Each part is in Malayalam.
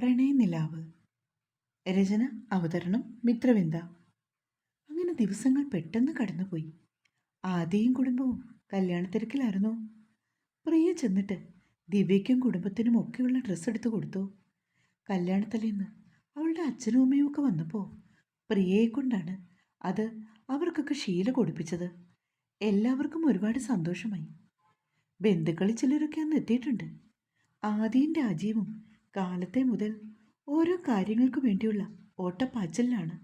പ്രണയനിലാവ് രചന അവതരണം മിത്രവിന്ദ. അങ്ങനെ ദിവസങ്ങൾ പെട്ടെന്ന് കടന്നുപോയി. ആദ്യയും കുടുംബവും കല്യാണത്തിരക്കിലായിരുന്നു. പ്രിയ ചെന്നിട്ട് ദിവ്യയ്ക്കും കുടുംബത്തിനും ഒക്കെയുള്ള ഡ്രസ്സ് എടുത്തു കൊടുത്തു. കല്യാണത്തലേന്ന് അവളുടെ അച്ഛനും അമ്മയും ഒക്കെ വന്നപ്പോൾ പ്രിയയെ കൊണ്ടാണ് അത് അവർക്കൊക്കെ ശീല കൊടുപ്പിച്ചത്. എല്ലാവർക്കും ഒരുപാട് സന്തോഷമായി. ബന്ധുക്കളിൽ ചിലരൊക്കെ അന്ന് എത്തിയിട്ടുണ്ട്. ആദിയും രാജീവും കാലത്തെ മുതൽ ഓരോ കാര്യങ്ങൾക്കു വേണ്ടിയുള്ള ഓട്ടപ്പാച്ചലിലാണ്.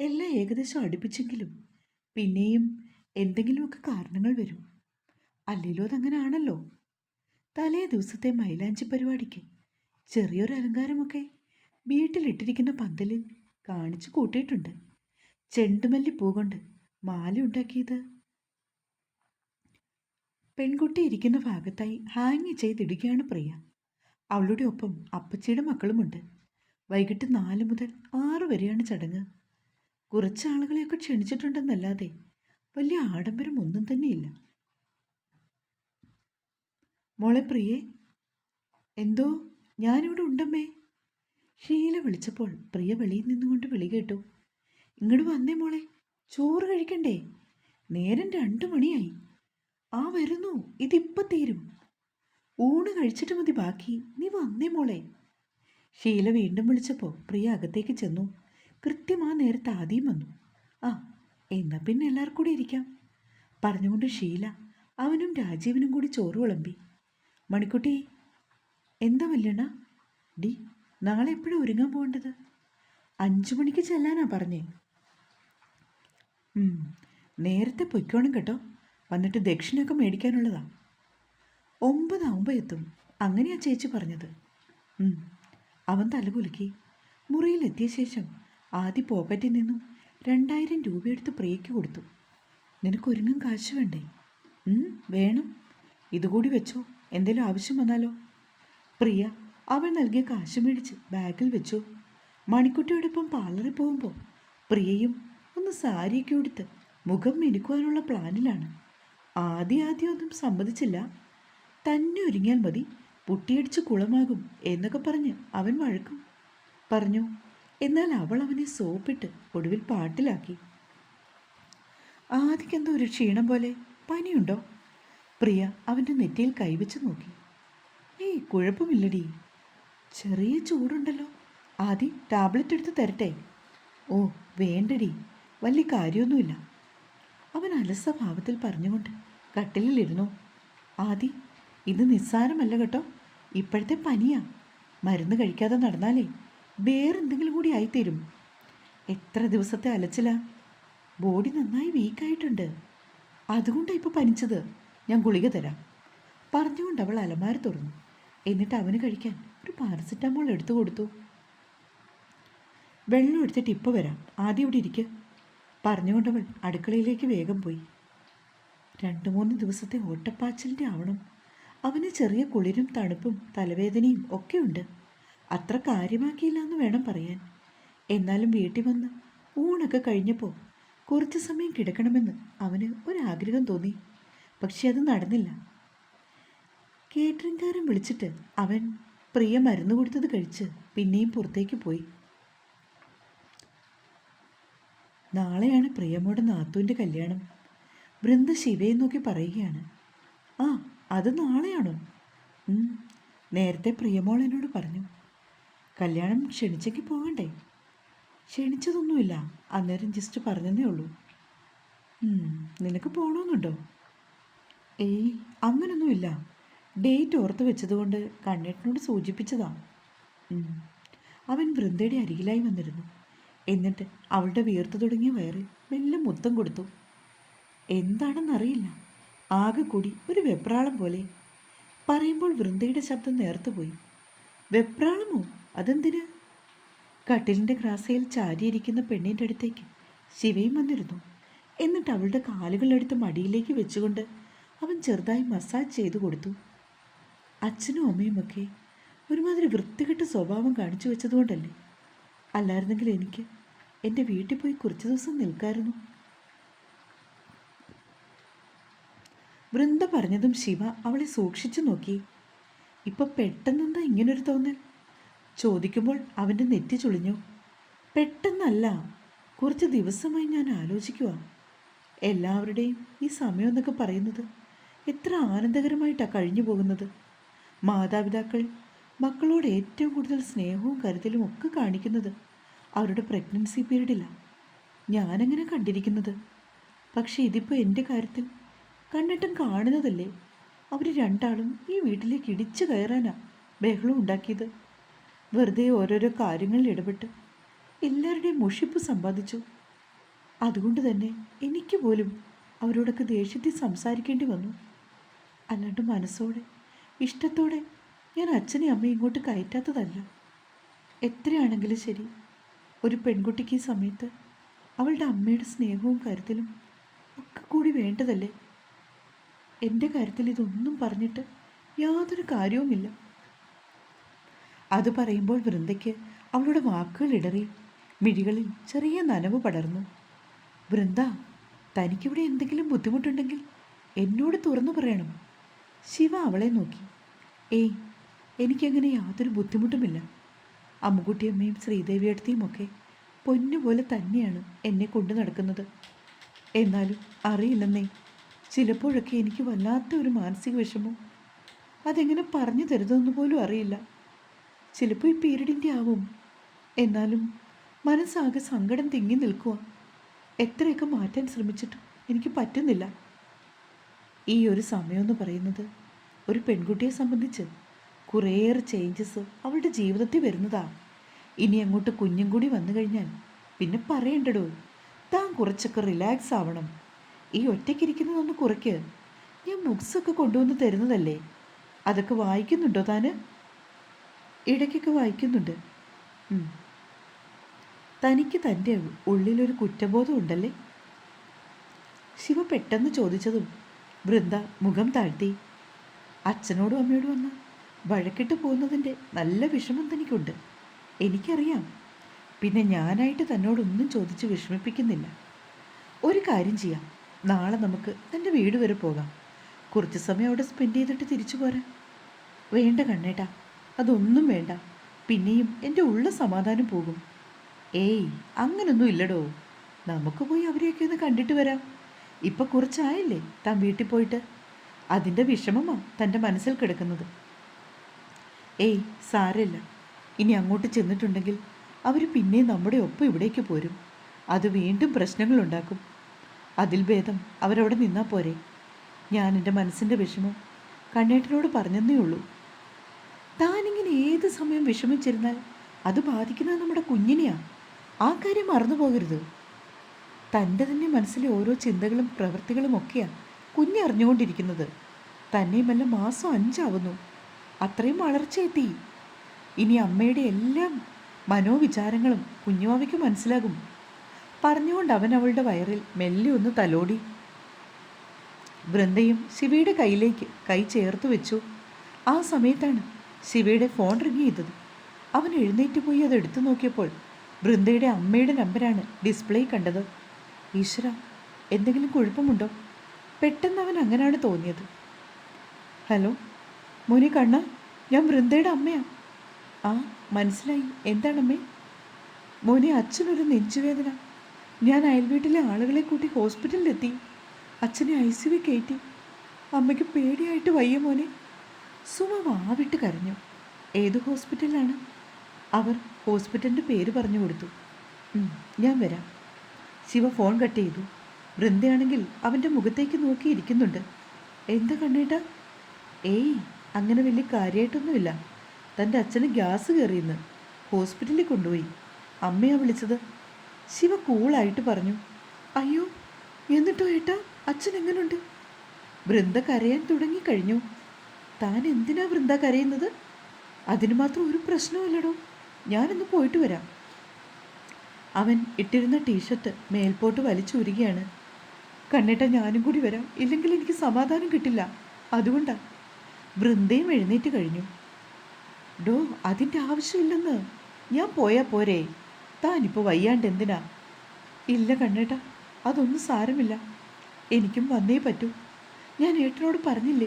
എല്ലാം ഏകദേശം അടുപ്പിച്ചെങ്കിലും പിന്നെയും എന്തെങ്കിലുമൊക്കെ കാരണങ്ങൾ വരും. അല്ലെങ്കിലോ അതങ്ങനെ ആണല്ലോ തലേ ദിവസത്തെ മൈലാഞ്ചി പരിപാടിക്ക് ചെറിയൊരു അലങ്കാരമൊക്കെ വീട്ടിലിട്ടിരിക്കുന്ന പന്തലിൽ കാണിച്ചു കൂട്ടിയിട്ടുണ്ട്. ചെണ്ടുമല്ലി പൂ കൊണ്ട് മാല ഉണ്ടാക്കിയത്. പെൺകുട്ടി ഇരിക്കുന്ന ഭാഗത്തായി ഹാങ് ചെയ്തിടുകയാണ് പ്രിയ. അവളുടെ ഒപ്പം അപ്പച്ചിയുടെ മക്കളുമുണ്ട്. വൈകിട്ട് നാല് മുതൽ ആറ് വരെയാണ് ചടങ്ങ്. കുറച്ച് ആളുകളെയൊക്കെ ക്ഷണിച്ചിട്ടുണ്ടെന്നല്ലാതെ വലിയ ആഡംബരം ഒന്നും തന്നെയില്ല. മോളെ പ്രിയെ എന്തോ? ഞാനിവിടെ ഉണ്ടമ്മേ. ഷീല വിളിച്ചപ്പോൾ പ്രിയ വെളിയിൽ നിന്നുകൊണ്ട് വിളി കേട്ടു. ഇങ്ങോട്ട് വന്നേ മോളെ ചോറ് കഴിക്കണ്ടേ? നേരം രണ്ടു മണിയായി. ആ വരുന്നു. ഇതിപ്പം തീരും. ഊണ് കഴിച്ചിട്ട് മതി ബാക്കി. നീ വന്നേ മോളെ. ഷീല വീണ്ടും വിളിച്ചപ്പോൾ പ്രിയ അകത്തേക്ക് ചെന്നു. കൃത്യം ആ നേരത്ത് ആദ്യം വന്നു. ആ എന്നാൽ പിന്നെ എല്ലാവർക്കും കൂടി ഇരിക്കാം. പറഞ്ഞുകൊണ്ട് ഷീല അവനും രാജീവനും കൂടി ചോറ് വിളമ്പി. മണിക്കുട്ടി എന്താ വല്യണ്ണ? ഡി നാളെ എപ്പോഴും ഒരുങ്ങാൻ പോകേണ്ടത്? അഞ്ചു മണിക്ക് ചെല്ലാനാ പറഞ്ഞേ. നേരത്തെ പൊയ്ക്കോണം കേട്ടോ. വന്നിട്ട് ദക്ഷിണയൊക്കെ മേടിക്കാനുള്ളതാ. ഒമ്പതാവുമ്പോൾ എത്തും. അങ്ങനെയാ ചേച്ചി പറഞ്ഞത്. അവൻ തലകുലുക്കി മുറിയിലെത്തിയ ശേഷം ആദ്യ പോക്കറ്റിൽ നിന്നും രണ്ടായിരം രൂപയെടുത്ത് പ്രിയയ്ക്ക് കൊടുത്തു. നിനക്കൊരുങ്ങും കാശ് വേണ്ടേ? വേണം. ഇതുകൂടി വെച്ചോ. എന്തെങ്കിലും ആവശ്യം വന്നാലോ? പ്രിയ അവൾ നൽകിയ കാശ് മേടിച്ച് ബാഗിൽ വെച്ചു. മണിക്കുട്ടിയോടൊപ്പം പാർലറിൽ പോകുമ്പോൾ പ്രിയയും ഒന്ന് സാരിയൊക്കെ ഉടുത്ത് മുഖം മിനുക്കുവാനുള്ള പ്ലാനിലാണ്. ആദ്യം ആദ്യം ഒന്നും സമ്മതിച്ചില്ല. തന്നെ ഒരുങ്ങിയാൽ മതി. പൊട്ടിയടിച്ച് കുളമാകും എന്നൊക്കെ പറഞ്ഞ് അവൻ വഴക്കും. പറഞ്ഞു എന്നാൽ അവൾ അവനെ സോപ്പിട്ട് ഒടുവിൽ പാട്ടിലാക്കി. ആദിക്കെന്തോ ഒരു ക്ഷീണം പോലെ പനിയുണ്ടോ? പ്രിയ അവന്റെ നെറ്റിയിൽ കൈവച്ച് നോക്കി. ഏയ് കുഴപ്പമില്ലടി. ചെറിയ ചൂടുണ്ടല്ലോ. ആദ്യം ടാബ്ലറ്റ് എടുത്ത് തരട്ടെ. ഓ വേണ്ടടി. വലിയ കാര്യമൊന്നുമില്ല. അവൻ അലസഭാവത്തിൽ പറഞ്ഞുകൊണ്ട് കട്ടിലിലിരുന്നു. ആദി ഇത് നിസ്സാരമല്ല കേട്ടോ. ഇപ്പോഴത്തെ പനിയാ. മരുന്ന് കഴിക്കാതെ നടന്നാലേ വേറെന്തെങ്കിലും കൂടി ആയിത്തീരും. എത്ര ദിവസത്തെ അലച്ചില. ബോഡി നന്നായി വീക്കായിട്ടുണ്ട്. അതുകൊണ്ടാണ് ഇപ്പോൾ പനിച്ചത്. ഞാൻ ഗുളിക തരാം. പറഞ്ഞുകൊണ്ട് അവൾ അലമാര തുറന്നു. എന്നിട്ട് അവന് കഴിക്കാൻ ഒരു പാരസെറ്റാമോൾ എടുത്തു കൊടുത്തു. വെള്ളം എടുത്തിട്ട് ഇപ്പോൾ വരാം. ആദ്യം ഇവിടെ ഇരിക്കുക പറഞ്ഞുകൊണ്ടവൾ അടുക്കളയിലേക്ക് വേഗം പോയി. രണ്ട് മൂന്ന് ദിവസത്തെ ഓട്ടപ്പാച്ചിലിന്റെ ആവണം. അവന് ചെറിയ കുളിരും തണുപ്പും തലവേദനയും ഒക്കെയുണ്ട്. അത്ര കാര്യമാക്കിയില്ല എന്ന് വേണം പറയാൻ. എന്നാലും വീട്ടിൽ വന്ന് ഊണൊക്കെ കഴിഞ്ഞപ്പോൾ കുറച്ച് സമയം കിടക്കണമെന്ന് അവന് ഒരാഗ്രഹം തോന്നി. പക്ഷെ അത് നടന്നില്ല. കേറ്ററിംഗുകാരൻ വിളിച്ചിട്ട് അവൻ പ്രിയ മരുന്ന് കൊടുത്തത് കഴിച്ച് പിന്നെയും പുറത്തേക്ക് പോയി. നാളെയാണ് പ്രിയമോടെ നാത്തൂന്റെ കല്യാണം. വൃന്ദ ശിവയെ നോക്കി പറയുകയാണ്. ആ അത് നാളെയാണോ? നേരത്തെ പ്രിയമോൾ എന്നോട് പറഞ്ഞു. കല്യാണം ക്ഷണിച്ചേക്ക് പോകണ്ടേ? ക്ഷണിച്ചതൊന്നുമില്ല. അന്നേരം ജസ്റ്റ് പറഞ്ഞതേ ഉള്ളൂ. നിനക്ക് പോകണമെന്നുണ്ടോ ഏയ് അങ്ങനൊന്നുമില്ല. ഡേറ്റ് ഓർത്ത് വെച്ചതുകൊണ്ട് കണ്ണേട്ടനോട് സൂചിപ്പിച്ചതാ. അവൻ വൃന്ദയുടെ അരികിലായി വന്നിരുന്നു. എന്നിട്ട് അവളുടെ വീർത്തു തുടങ്ങിയ വയറിൽ മെല്ലെ മുത്തം കൊടുത്തു. എന്താണെന്നറിയില്ല. ആകെ കൂടി ഒരു വെപ്രാളം പോലെ. പറയുമ്പോൾ വൃന്ദയുടെ ശബ്ദം നേർത്തുപോയി വെപ്രാളമോ? അതെന്തിന്? കട്ടിലിന്റെ ക്രാസയിൽ ചാരിയിരിക്കുന്ന പെണ്ണിന്റെ അടുത്തേക്ക് ശിവയും വന്നിരുന്നു. എന്നിട്ട് അവളുടെ കാലുകളെടുത്ത് മടിയിലേക്ക് വെച്ചുകൊണ്ട് അവൻ ചെറുതായി മസാജ് ചെയ്തു കൊടുത്തു. അച്ഛനും അമ്മയുമൊക്കെ ഒരുമാതിരി വൃത്തികെട്ട സ്വഭാവം കാണിച്ചു വെച്ചതുകൊണ്ടല്ലേ? അല്ലായിരുന്നെങ്കിൽ എനിക്ക് എന്റെ വീട്ടിൽ പോയി കുറച്ച് ദിവസം നിൽക്കായിരുന്നു. വൃന്ദ പറഞ്ഞതും ശിവ അവളെ സൂക്ഷിച്ചു നോക്കി. ഇപ്പൊ പെട്ടെന്നെന്താ ഇങ്ങനൊരു തോന്നൽ? ചോദിക്കുമ്പോൾ അവന്റെ നെറ്റി ചുളിഞ്ഞു. പെട്ടെന്നല്ല. കുറച്ച് ദിവസമായി ഞാൻ ആലോചിക്കുക എല്ലാവരുടെയും ഈ സമയം എന്നൊക്കെ പറയുന്നത് എത്ര ആനന്ദകരമായിട്ടാണ് കഴിഞ്ഞു പോകുന്നത്. മാതാപിതാക്കൾ മക്കളോട് ഏറ്റവും കൂടുതൽ സ്നേഹവും കരുതലും ഒക്കെ കാണിക്കുന്നത് അവരുടെ പ്രഗ്നൻസി പീരീഡിലാണ് ഞാനങ്ങനെ കണ്ടിരിക്കുന്നത്. പക്ഷേ ഇതിപ്പോൾ എന്റെ കാര്യത്തിൽ കണ്ടിട്ടും കാണുന്നതല്ലേ? അവർ രണ്ടാളും ഈ വീട്ടിലേക്ക് ഇടിച്ചു കയറാനാ ബഹളം ഉണ്ടാക്കിയത്. വെറുതെ ഓരോരോ കാര്യങ്ങളിൽ ഇടപെട്ട് എല്ലാവരുടെയും മുഷിപ്പ് സമ്പാദിച്ചു. അതുകൊണ്ട് തന്നെ എനിക്ക് പോലും അവരോടൊക്കെ ദേഷ്യത്തിൽ സംസാരിക്കേണ്ടി വന്നു. അല്ലാണ്ട് മനസ്സോടെ ഇഷ്ടത്തോടെ ഞാൻ അച്ഛനെ അമ്മയും ഇങ്ങോട്ട് കയറ്റാത്തതല്ല. എത്രയാണെങ്കിലും ശരി ഒരു പെൺകുട്ടിക്ക് ഈ സമയത്ത് അവളുടെ അമ്മയുടെ സ്നേഹവും കരുതലും ഒക്കെ കൂടി വേണ്ടതല്ലേ? എന്റെ കാര്യത്തിൽ ഇതൊന്നും പറഞ്ഞിട്ട് യാതൊരു കാര്യവുമില്ല. അത് പറയുമ്പോൾ വൃന്ദയ്ക്ക് അവളുടെ വാക്കുകൾ ഇടറി മിഴികളിൽ ചെറിയ നനവ് പടർന്നു. വൃന്ദ തനിക്കിവിടെ എന്തെങ്കിലും ബുദ്ധിമുട്ടുണ്ടെങ്കിൽ എന്നോട് തുറന്നു പറയണം. ശിവ അവളെ നോക്കി. ഏയ് എനിക്കങ്ങനെ യാതൊരു ബുദ്ധിമുട്ടുമില്ല. അമ്മുകുട്ടിയമ്മയും ശ്രീദേവിയടുത്തിയും ഒക്കെ പൊന്നുപോലെ തന്നെയാണ് എന്നെ കൊണ്ടു നടക്കുന്നത്. എന്നാലും അറിയില്ലെന്നേ. ചിലപ്പോഴൊക്കെ എനിക്ക് വല്ലാത്ത ഒരു മാനസിക വിഷമം. അതെങ്ങനെ പറഞ്ഞു തരുന്നതെന്ന് പോലും അറിയില്ല. ചിലപ്പോൾ ഈ പീരീഡിന്റെ ആവും. എന്നാലും മനസ്സാകെ സങ്കടം തിങ്ങി നിൽക്കുക എത്രയൊക്കെ മാറ്റാൻ ശ്രമിച്ചിട്ടും എനിക്ക് പറ്റുന്നില്ല. ഈ ഒരു സമയമെന്ന് പറയുന്നത് ഒരു പെൺകുട്ടിയെ സംബന്ധിച്ച് കുറേയേറെ ചേഞ്ചസ് അവളുടെ ജീവിതത്തിൽ വരുന്നതാണ് ഇനി അങ്ങോട്ട് കുഞ്ഞും കൂടി വന്നു കഴിഞ്ഞാൽ പിന്നെ പറയേണ്ടടോ? താൻ കുറച്ചൊക്കെ റിലാക്സ് ആവണം. ഈ ഒറ്റയ്ക്കിരിക്കുന്നതൊന്ന് കുറയ്ക്ക്. ഞാൻ ബുക്സൊക്കെ കൊണ്ടുവന്ന് തരുന്നതല്ലേ? അതൊക്കെ വായിക്കുന്നുണ്ടോ താന്? ഇടയ്ക്കൊക്കെ വായിക്കുന്നുണ്ട്. തനിക്ക് തന്റെ ഉള്ളിലൊരു കുറ്റബോധം ഉണ്ടല്ലേ? ശിവ പെട്ടെന്ന് ചോദിച്ചതും വൃന്ദ മുഖം താഴ്ത്തി. അച്ഛനോടും അമ്മയോടും വന്ന് വഴക്കിട്ട് പോകുന്നതിന്റെ നല്ല വിഷമം തനിക്കുണ്ട്. എനിക്കറിയാം. പിന്നെ ഞാനായിട്ട് തന്നോടൊന്നും ചോദിച്ച് വിഷമിപ്പിക്കുന്നില്ല. ഒരു കാര്യം ചെയ്യാം. നാളെ നമുക്ക് നിന്റെ വീട് വരെ പോകാം. കുറച്ച് സമയം അവിടെ സ്പെൻഡ് ചെയ്തിട്ട് തിരിച്ചു പോരാ. വേണ്ട കണ്ണേട്ടാ അതൊന്നും വേണ്ട. പിന്നെയും എന്റെ ഉള്ള സമാധാനം പോകും. ഏയ് അങ്ങനൊന്നും ഇല്ലടോ. നമുക്ക് പോയി അവരെയൊക്കെ ഒന്ന് കണ്ടിട്ട് വരാം. ഇപ്പം കുറച്ചായില്ലേ താൻ വീട്ടിൽ പോയിട്ട്? അതിന്റെ വിഷമമാണ് തന്റെ മനസ്സിൽ കിടക്കുന്നത്. ഏയ് സാരമില്ല. ഇനി അങ്ങോട്ട് ചെന്നിട്ടുണ്ടെങ്കിൽ അവർ പിന്നെ നമ്മുടെ ഒപ്പം ഇവിടേക്ക് പോരും. അത് വീണ്ടും പ്രശ്നങ്ങളുണ്ടാക്കും. അതിൽ ഭേദം അവരവിടെ നിന്നാൽ പോരെ. ഞാൻ എന്റെ മനസ്സിന്റെ വിഷമം കണ്ണേട്ടനോട് പറഞ്ഞെന്നേ ഉള്ളൂ. താനിങ്ങനെ ഏത് സമയം വിഷമിച്ചിരുന്നാൽ അത് ബാധിക്കുന്നത് നമ്മുടെ കുഞ്ഞിനെയാ. ആ കാര്യം മറന്നു പോകരുത്. തന്റെ തന്നെ മനസ്സിലെ ഓരോ ചിന്തകളും പ്രവൃത്തികളും ഒക്കെയാണ് കുഞ്ഞറിഞ്ഞുകൊണ്ടിരിക്കുന്നത് തന്നെയുമല്ല മാസം അഞ്ചാവുന്നു. അത്രയും വളർച്ചയെത്തി. ഇനി അമ്മയുടെ എല്ലാ മനോവിചാരങ്ങളും കുഞ്ഞുമാവയ്ക്ക് മനസ്സിലാകും. പറഞ്ഞുകൊണ്ട് അവൻ അവളുടെ വയറിൽ മെല്ലെ ഒന്ന് തലോടി. വൃന്ദയും ശിവയുടെ കയ്യിലേക്ക് കൈ ചേർത്ത് വെച്ചു. ആ സമയത്താണ് ശിവയുടെ ഫോൺ റിങ് ചെയ്തത്. അവൻ എഴുന്നേറ്റ് പോയി അത് എടുത്തു നോക്കിയപ്പോൾ വൃന്ദയുടെ അമ്മയുടെ നമ്പരാണ് ഡിസ്പ്ലേ കണ്ടത്. ഈശ്വര എന്തെങ്കിലും കുഴപ്പമുണ്ടോ? പെട്ടെന്ന് അവൻ അങ്ങനെയാണ് തോന്നിയത്. ഹലോ മോനെ കണ്ണ ഞാൻ വൃന്ദയുടെ അമ്മയാ. ആ മനസ്സിലായി. എന്താണമ്മേ? മോനെ അച്ഛനൊരു നെഞ്ചുവേദന. ഞാൻ അയൽവീട്ടിലെ ആളുകളെ കൂട്ടി ഹോസ്പിറ്റലിലെത്തി. അച്ഛനെ ഐ സി വി കയറ്റി. അമ്മയ്ക്ക് പേടിയായിട്ട് വയ്യ മോനെ. സുമ വാവിട്ട് കരഞ്ഞു. ഏത് ഹോസ്പിറ്റലിലാണ് അവർ ഹോസ്പിറ്റലിന്റെ പേര് പറഞ്ഞു കൊടുത്തു. ഞാൻ വരാം. ശിവ ഫോൺ കട്ട് ചെയ്തു. വൃന്ദയാണെങ്കിൽ അവന്റെ മുഖത്തേക്ക് നോക്കിയിരിക്കുന്നുണ്ട്. എന്താ കണ്ണേട്ടാ? ഏയ് അങ്ങനെ വലിയ കാര്യമായിട്ടൊന്നുമില്ല തന്റെ അച്ഛന് ഗ്യാസ് കയറിയെന്ന് ഹോസ്പിറ്റലിൽ കൊണ്ടുപോയി. അമ്മയാ വിളിച്ചത്. ശിവ കൂളായിട്ട് പറഞ്ഞു അയ്യോ എന്നിട്ടോ ഏട്ടാ അച്ഛൻ എങ്ങനുണ്ട്? വൃന്ദ കരയാൻ തുടങ്ങിക്കഴിഞ്ഞു താൻ എന്തിനാ വൃന്ദ കരയുന്നത്? അതിന് മാത്രം ഒരു പ്രശ്നവുമില്ലടോ ഞാനൊന്ന് പോയിട്ട് വരാം. അവൻ ഇട്ടിരുന്ന ടീഷർട്ട് മേൽപോട്ട് വലിച്ചൂരുകയാണ്. കണ്ണേട്ട ഞാനും കൂടി വരാം ഇല്ലെങ്കിൽ എനിക്ക് സമാധാനം കിട്ടില്ല. അതുകൊണ്ടാണ് വൃന്ദയും എഴുന്നേറ്റ് കഴിഞ്ഞു. ഡോ അതിന്റെ ആവശ്യമില്ലെന്ന്. ഞാൻ പോയാൽ പോരെ. താനിപ്പോൾ വയ്യാണ്ട് എന്തിനാ? ഇല്ല കണ്ണേട്ട അതൊന്നും സാരമില്ല. എനിക്കും വന്നേ പറ്റൂ. ഞാൻ ഏട്ടനോട് പറഞ്ഞില്ലേ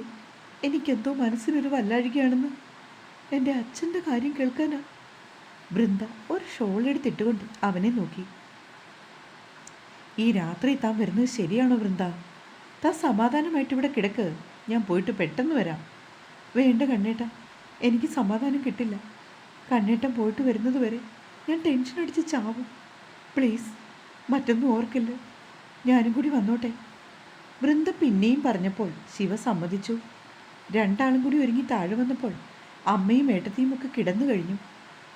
എനിക്കെന്തോ മനസ്സിനൊരു വല്ലാഴികയാണെന്ന്. എന്റെ അച്ഛന്റെ കാര്യം കേൾക്കാനാ. ബൃന്ദ ഒരു ഷോളെടുത്തിട്ടുകൊണ്ട് അവനെ നോക്കി. ഈ രാത്രി താൻ വരുന്നത് ശരിയാണോ വൃന്ദ? താൻ സമാധാനമായിട്ട് ഇവിടെ കിടക്ക്. ഞാൻ പോയിട്ട് പെട്ടെന്ന് വരാം. വേണ്ട കണ്ണേട്ട എനിക്ക് സമാധാനം കിട്ടില്ല. കണ്ണേട്ടൻ പോയിട്ട് വരുന്നത് വരെ ഞാൻ ടെൻഷൻ അടിച്ച് ചാവും. പ്ലീസ് മറ്റൊന്നും ഓർക്കില്ല. ഞാനും കൂടി വന്നോട്ടെ. വൃന്ദ പിന്നെയും പറഞ്ഞപ്പോൾ ശിവ സമ്മതിച്ചു. രണ്ടാളും കൂടി ഒരുങ്ങി താഴെ വന്നപ്പോൾ അമ്മയും ഏട്ടത്തിയും ഒക്കെ കിടന്നു കഴിഞ്ഞു.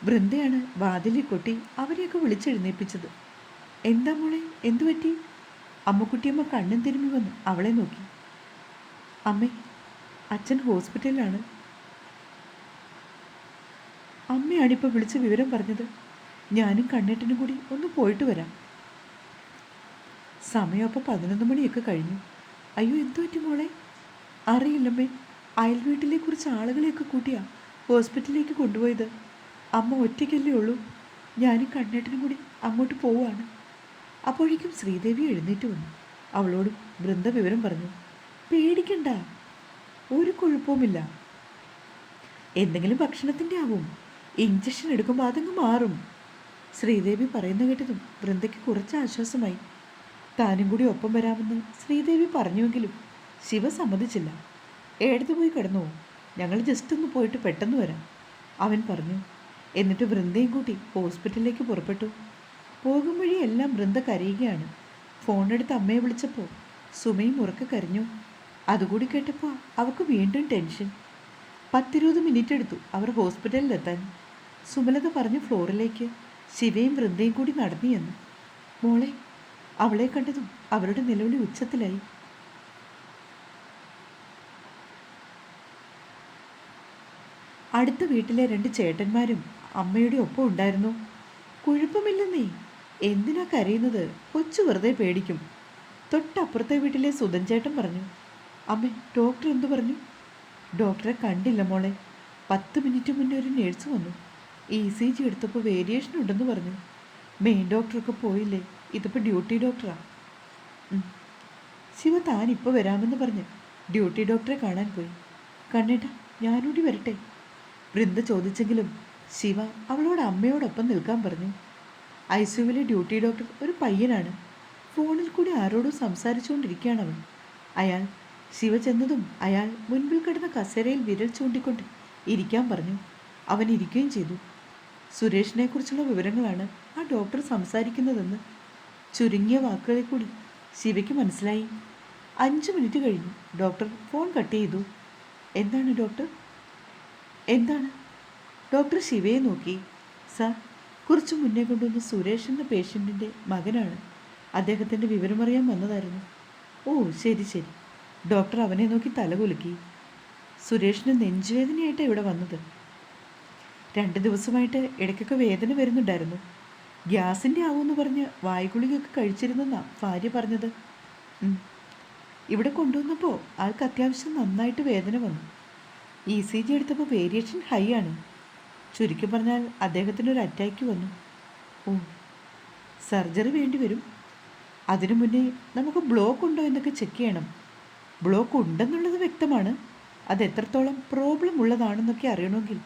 വൃന്ദയാണ് വാതിലിൽ കൊട്ടി അവരെയൊക്കെ വിളിച്ചെഴുന്നേൽപ്പിച്ചത് എന്താ മോളെ എന്തു പറ്റി? അമ്മക്കുട്ടിയമ്മ കണ്ണും തിരുമ്പി വന്ന് അവളെ നോക്കി. അമ്മേ അച്ഛൻ ഹോസ്പിറ്റലിലാണ്. അമ്മയാണിപ്പോൾ വിളിച്ച് വിവരം പറഞ്ഞത്. ഞാനും കണ്ണേട്ടനും കൂടി ഒന്ന് പോയിട്ട് വരാം. സമയം അപ്പോൾ പതിനൊന്ന് മണിയൊക്കെ കഴിഞ്ഞു. അയ്യോ എന്തു പറ്റി മോളെ? അറിയില്ലമ്മേ. അയൽ വീട്ടിലെ കുറിച്ച് ആളുകളെയൊക്കെ കൂട്ടിയാ ഹോസ്പിറ്റലിലേക്ക് കൊണ്ടുപോയത്. അമ്മ ഒറ്റയ്ക്കല്ലേ ഉള്ളൂ. ഞാനും കണ്ണേട്ടനും കൂടി അങ്ങോട്ട് പോവുകയാണ് അപ്പോഴേക്കും ശ്രീദേവി എഴുന്നേറ്റ് വന്നു. അവളോട് വൃന്ദ വിവരം പറഞ്ഞു. പേടിക്കണ്ട ഒരു കുഴപ്പവുമില്ല. എന്തെങ്കിലും ഭക്ഷണത്തിന്റെ ആവും. ഇഞ്ചക്ഷൻ എടുക്കുമ്പോൾ അതങ്ങ് മാറും. ശ്രീദേവി പറയുന്ന കേട്ടതും വൃന്ദയ്ക്ക് കുറച്ച് ആശ്വാസമായി. താനും കൂടി ഒപ്പം വരാമെന്ന് ശ്രീദേവി പറഞ്ഞുവെങ്കിലും ശിവ സമ്മതിച്ചില്ല. ഏടത്ത് പോയി കിടന്നു? ഞങ്ങൾ ജസ്റ്റ് ഒന്ന് പോയിട്ട് പെട്ടെന്ന് വരാം. അവൻ പറഞ്ഞു എന്നിട്ട് വൃന്ദയും കൂട്ടി ഹോസ്പിറ്റലിലേക്ക് പുറപ്പെട്ടു. പോകും വഴി എല്ലാം വൃന്ദ കരയുകയാണ്. ഫോണെടുത്ത് അമ്മയെ വിളിച്ചപ്പോൾ സുമയും ഉറക്കെ കരഞ്ഞു. അതുകൂടി കേട്ടപ്പോൾ അവൾക്ക് വീണ്ടും ടെൻഷൻ പത്തിരുപത് മിനിറ്റ് എടുത്തു അവർ ഹോസ്പിറ്റലിലെത്താൻ സുമലത പറഞ്ഞു ഫ്ലോറിലേക്ക് ശിവയും വൃന്ദയും കൂടി നടന്നു മോളെ അവളെ കണ്ടതും അവരുടെ നിലവിളി ഉച്ചത്തിലായി. അടുത്ത വീട്ടിലെ രണ്ട് ചേട്ടന്മാരും അമ്മയുടെ ഒപ്പം ഉണ്ടായിരുന്നു. കുഴപ്പമില്ലെന്നേ എന്തിനാ കരയുന്നത്? കൊച്ചു വെറുതെ പേടിക്കും. തൊട്ടപ്പുറത്തെ വീട്ടിലെ സുധൻ ചേട്ടൻ പറഞ്ഞു. അമ്മ ഡോക്ടർ എന്തു പറഞ്ഞു? ഡോക്ടറെ കണ്ടില്ല മോളെ. പത്ത് മിനിറ്റ് മുന്നേ ഒരു നേഴ്സ് വന്നു. ഇ സി ജി എടുത്തപ്പോൾ വേരിയേഷൻ ഉണ്ടെന്ന് പറഞ്ഞു. മെയിൻ ഡോക്ടറൊക്കെ പോയില്ലേ? ഇതിപ്പോൾ ഡ്യൂട്ടി ഡോക്ടറാ. ശിവ താൻ ഇപ്പോൾ വരാമെന്ന് പറഞ്ഞ് ഡ്യൂട്ടി ഡോക്ടറെ കാണാൻ പോയി. കണ്ണേട്ട ഞാനൂടി വരട്ടെ? വൃന്ദ ചോദിച്ചെങ്കിലും ശിവ അവളോട് അമ്മയോടൊപ്പം നിൽക്കാൻ പറഞ്ഞു. ഐ സിയുവിലെ ഡ്യൂട്ടി ഡോക്ടർ ഒരു പയ്യനാണ്. ഫോണിൽ കൂടി ആരോടും സംസാരിച്ചുകൊണ്ടിരിക്കുകയാണ് അവൻ. അയാൾ ശിവ ചെന്നതും അയാൾ മുൻപിൽ കിടന്ന കസേരയിൽ വിരൽ ചൂണ്ടിക്കൊണ്ട് ഇരിക്കാൻ പറഞ്ഞു. അവൻ ഇരിക്കുകയും ചെയ്തു. സുരേഷിനെക്കുറിച്ചുള്ള വിവരങ്ങളാണ് ആ ഡോക്ടർ സംസാരിക്കുന്നതെന്ന്. ചുരുങ്ങിയ വാക്കുകളിൽ കൂടി ശിവയ്ക്ക് മനസ്സിലായി. അഞ്ച് മിനിറ്റ് കഴിഞ്ഞു ഡോക്ടർ ഫോൺ കട്ട് ചെയ്തു. എന്താണ് ഡോക്ടർ? എന്താണ്? ഡോക്ടർ ശിവയെ നോക്കി. സാർ കുറച്ച് മുന്നേ കൊണ്ടുവന്ന സുരേഷ് എന്ന പേഷ്യന്റിന്റെ മകനാണ്. അദ്ദേഹത്തിന്റെ വിവരമറിയാൻ വന്നതായിരുന്നു. ഓ ശരി ശരി. ഡോക്ടർ അവനെ നോക്കി തലകുലുക്കി. സുരേഷിന് നെഞ്ചുവേദനയായിട്ടാണ് ഇവിടെ വന്നത്. രണ്ട് ദിവസമായിട്ട് ഇടയ്ക്കൊക്കെ വേദന വരുന്നുണ്ടായിരുന്നു. ഗ്യാസിന്റെ ആവുമെന്ന് പറഞ്ഞ് വായുഗുളികയൊക്കെ കഴിച്ചിരുന്നെന്നാണ് ഭാര്യ പറഞ്ഞത്. ഇവിടെ കൊണ്ടുവന്നപ്പോൾ ആൾക്ക് അത്യാവശ്യം നന്നായിട്ട് വേദന വന്നു. ഇ സി ജി എടുത്തപ്പോൾ വേരിയേഷൻ ഹൈ ആണ്. ചുരുക്കി പറഞ്ഞാൽ അദ്ദേഹത്തിന് ഒരു അറ്റാക്ക് വന്നു. ഓ സർജറി വേണ്ടി വരും. അതിനു മുന്നേ നമുക്ക് ബ്ലോക്ക് ഉണ്ടോ എന്നൊക്കെ ചെക്ക് ചെയ്യണം. ബ്ലോക്ക് ഉണ്ടെന്നുള്ളത് വ്യക്തമാണ്. അത് എത്രത്തോളം പ്രോബ്ലം ഉള്ളതാണെന്നൊക്കെ അറിയണമെങ്കിൽ.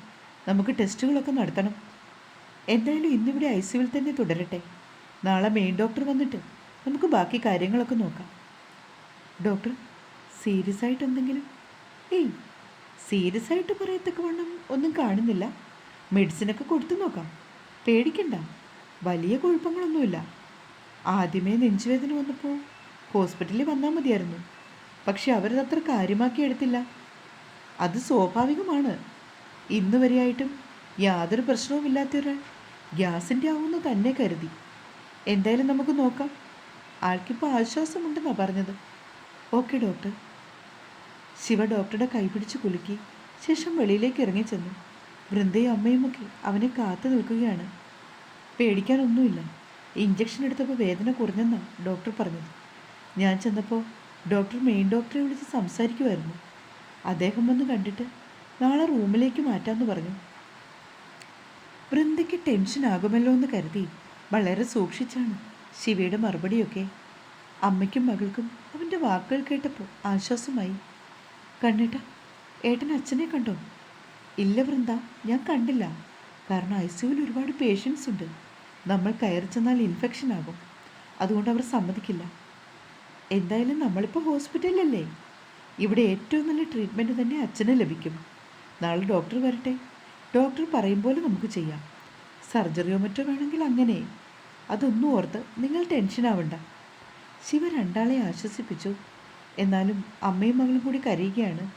നമുക്ക് ടെസ്റ്റുകളൊക്കെ നടത്തണം. എന്തായാലും ഇന്നിവിടെ ഐ സിയുവിൽ തന്നെ തുടരട്ടെ. നാളെ മെയിൻ ഡോക്ടർ വന്നിട്ട് നമുക്ക് ബാക്കി കാര്യങ്ങളൊക്കെ നോക്കാം. ഡോക്ടർ സീരിയസ് ആയിട്ട് എന്തെങ്കിലും? ഏയ് സീരിയസ് ആയിട്ട് പറയത്തക്ക വണ്ണം ഒന്നും കാണുന്നില്ല. മെഡിസിനൊക്കെ കൊടുത്തു നോക്കാം. പേടിക്കണ്ട. വലിയ കുഴപ്പങ്ങളൊന്നുമില്ല. ആദ്യമേ നെഞ്ചുവേദന വന്നപ്പോൾ ഹോസ്പിറ്റലിൽ വന്നാൽ മതിയായിരുന്നു. പക്ഷെ അവരതത്ര കാര്യമാക്കി എടുത്തില്ല. അത് സ്വാഭാവികമാണ്. ഇന്ന് വരെയായിട്ടും യാതൊരു പ്രശ്നവുമില്ലാത്ത ഒരാൾ ഗ്യാസിന്റെ ആവുമെന്ന് തന്നെ കരുതി. എന്തായാലും നമുക്ക് നോക്കാം. ആൾക്കിപ്പോൾ ആശ്വാസമുണ്ടെന്നാണ് പറഞ്ഞത്. Okay doctor. ശിവ ഡോക്ടറുടെ കൈപിടിച്ച് കുലുക്കി ശേഷം വെളിയിലേക്ക് ഇറങ്ങിച്ചെന്നു. വൃന്ദയും അമ്മയുമൊക്കെ അവനെ കാത്തു നിൽക്കുകയാണ്. പേടിക്കാനൊന്നുമില്ല. ഇഞ്ചക്ഷൻ എടുത്തപ്പോൾ വേദന കുറഞ്ഞെന്നാണ് ഡോക്ടർ പറഞ്ഞത്. ഞാൻ ചെന്നപ്പോൾ ഡോക്ടർ മെയിൻ ഡോക്ടറെ വിളിച്ച് സംസാരിക്കുമായിരുന്നു അദ്ദേഹം വന്ന് കണ്ടിട്ട് നാളെ റൂമിലേക്ക് മാറ്റാമെന്ന് പറഞ്ഞു. വൃന്ദയ്ക്ക് ടെൻഷൻ ആകുമല്ലോ എന്ന് കരുതി വളരെ സൂക്ഷിച്ചാണ് ശിവയുടെ മറുപടിയൊക്കെ. അമ്മയ്ക്കും മകൾക്കും അവന്റെ വാക്കുകൾ കേട്ടപ്പോൾ ആശ്വാസമായി. കണ്ണിട്ട ഏട്ടൻ അച്ഛനെ കണ്ടോ? ഇല്ല വൃന്ദ ഞാൻ കണ്ടില്ല. കാരണം ഐ സിയുവിൽ ഒരുപാട് പേഷ്യൻസ് ഉണ്ട്. നമ്മൾ കയറി ചെന്നാൽ ഇൻഫെക്ഷൻ ആകും. അതുകൊണ്ട് അവർ സമ്മതിക്കില്ല. എന്തായാലും നമ്മളിപ്പോൾ ഹോസ്പിറ്റലിലല്ലേ ഇവിടെ ഏറ്റവും നല്ല ട്രീറ്റ്മെന്റ് തന്നെ അച്ഛന് ലഭിക്കും. നാളെ ഡോക്ടർ വരട്ടെ. ഡോക്ടർ പറയും പോലെ നമുക്ക് ചെയ്യാം. സർജറിയോ മറ്റോ വേണമെങ്കിൽ അങ്ങനെ. അതൊന്നും ഓർത്ത് നിങ്ങൾ ടെൻഷൻ ആവണ്ട. ശിവ രണ്ടാളെ ആശ്വസിപ്പിച്ചു. എന്നാലും അമ്മയും മകളും കൂടി കരയുകയാണ്.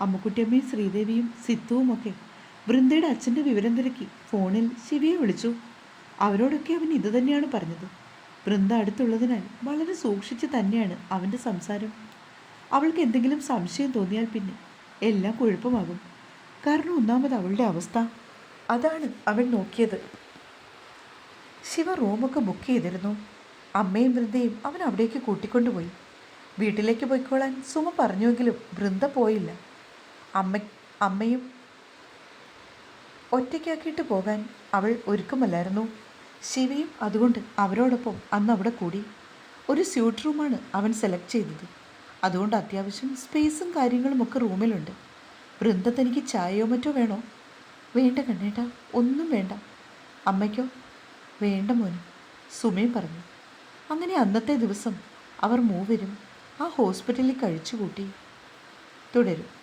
അമ്മക്കുട്ടിയമ്മയും ശ്രീദേവിയും സിത്തുവും ഒക്കെ വൃന്ദയുടെ അച്ഛന്റെ വിവരം തിരക്കി ഫോണിൽ ശിവയെ വിളിച്ചു. അവരോടൊക്കെ അവൻ ഇതുതന്നെയാണ് പറഞ്ഞത്. വൃന്ദ അടുത്തുള്ളതിനാൽ വളരെ സൂക്ഷിച്ച് തന്നെയാണ് അവന്റെ സംസാരം. അവൾക്ക് എന്തെങ്കിലും സംശയം തോന്നിയാൽ പിന്നെ എല്ലാം കുഴപ്പമാകും. കാരണം ഒന്നാമത് അവളുടെ അവസ്ഥ. അതാണ് അവൻ നോക്കിയത്. ശിവ റൂമൊക്കെ ബുക്ക് ചെയ്തിരുന്നു. അമ്മയും വൃന്ദയും അവൻ അവിടേക്ക് കൂട്ടിക്കൊണ്ടുപോയി. വീട്ടിലേക്ക് പോയിക്കോളാൻ സുമ പറഞ്ഞുവെങ്കിലും വൃന്ദ പോയില്ല. അമ്മ അമ്മയും ഒറ്റയ്ക്കാക്കിയിട്ട് പോകാൻ അവൾ ഒരുക്കമല്ലായിരുന്നു. ശിവയും അതുകൊണ്ട് അവരോടൊപ്പം അന്ന് അവിടെ കൂടി. ഒരു സ്യൂട്ട് റൂമാണ് അവൻ സെലക്ട് ചെയ്തത്. അതുകൊണ്ട് അത്യാവശ്യം സ്പേസും കാര്യങ്ങളും ഒക്കെ റൂമിലുണ്ട് വൃന്ദ തനിക്ക് ചായയോ മറ്റോ വേണോ? വേണ്ട കണ്ണേട്ടാ ഒന്നും വേണ്ട. അമ്മയ്ക്കോ? വേണ്ട മോനെ സുമയും പറഞ്ഞു. അങ്ങനെ അന്നത്തെ ദിവസം അവർ മൂവരും ആ ഹോസ്പിറ്റലിൽ കഴിച്ചുകൂട്ടി. തുടരും.